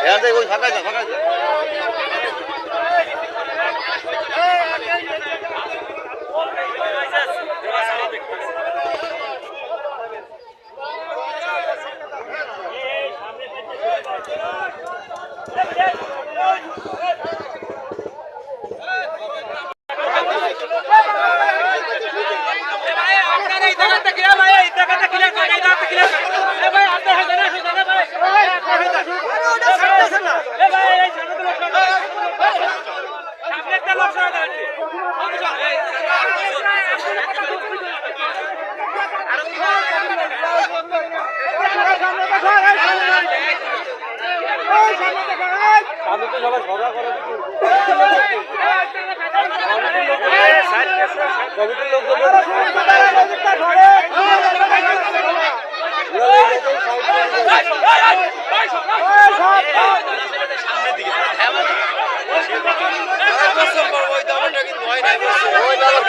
এখান ওই ফাঁকা যা ফাঁকা ওই দাদা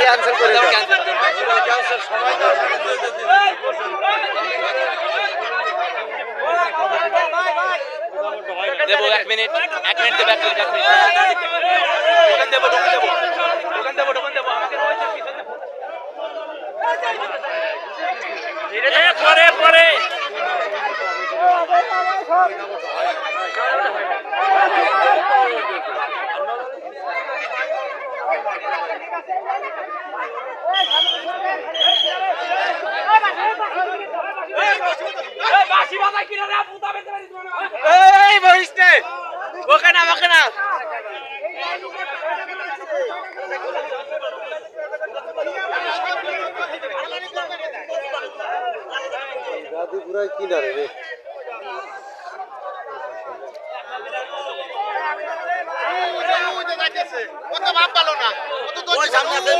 ক্যান্সেল করে ক্যান্সেল সবাই দেবো এক মিনিট এক মিনিট দেবো দেবো দেবো টোকেন দেবো টোকেন দেবো আমাকে রয়েছে পিছনে এ, পরে পরে এই বহিস নে ওকে না ওকে না দাদি পুরাই কিনারে রে। ওই সামনে আছে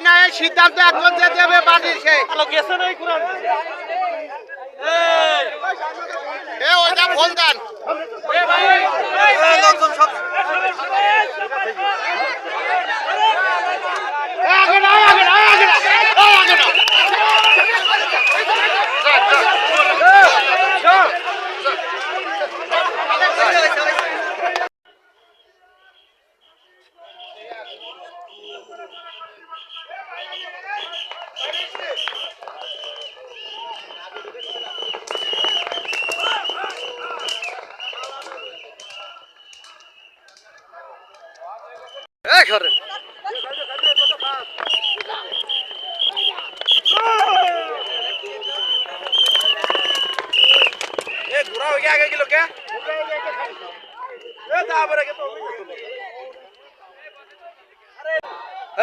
না এই সিদ্ধান্ত একজন যে দেবে বাড়ির সে। গেছে না এই কুরান এ ওইটা ফোন দেন লোকজন সব এ, আগে না আগে না আগে না এই আগে না এই ঘরে। ঘুরা হয়ে আগে গেল কে? তারপরে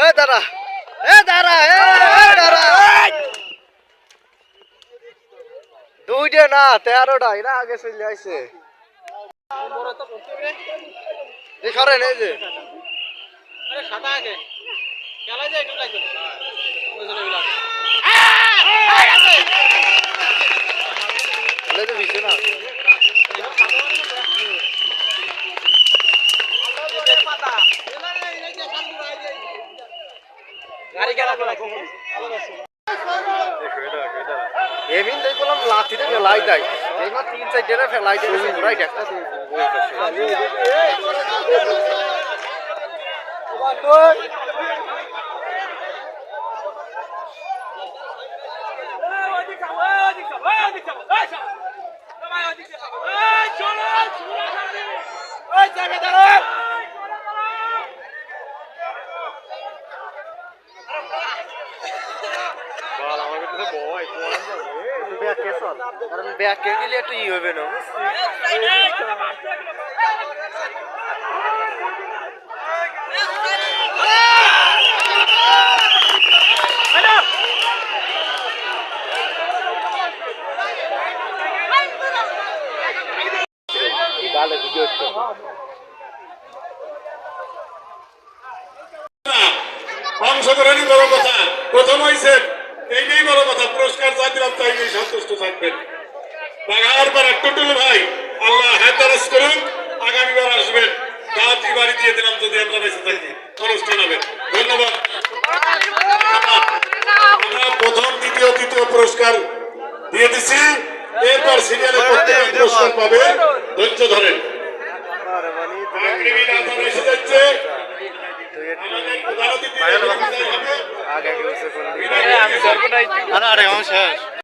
এ দাঁড়া। এ দাঁড়া এ দাঁড়া। দুইটা না তেরোটা এরা আগে চলে আইছে এই যে। সাদা আগে খেলা যায় লাগবে গাড়ি খেলা দেই ফেলাই দেয় এইবার তিন চারটে ফেলাই দেয় রাইট একটা ব্যাক কেসল কারণ ব্যাকে গেলে একটু ই হবে না অংশগ্রহণই বড় কথা। প্রথম হয়েছে এইটাই বড় কথা, পুরস্কার যা দিলাম তাই নিয়ে সন্তুষ্ট থাকবেন। বাঘার টুটুল ভাই, আল্লাহ হায়দারাস করুন, আগামীবার আসবেন। দাওয়াতি বাড়ি দিয়ে দিলাম যদি আমরা বেঁচে থাকি। অনুষ্ঠান হবে। ধন্যবাদ। প্রথম, দ্বিতীয়, তৃতীয় পুরস্কার দিয়ে দিছি। এরপর সিরিয়ালে প্রত্যেকে পুরস্কার পাবে। ধৈর্য ধরেন। এসে যাচ্ছে। আমাদের আরে আরে শেষ।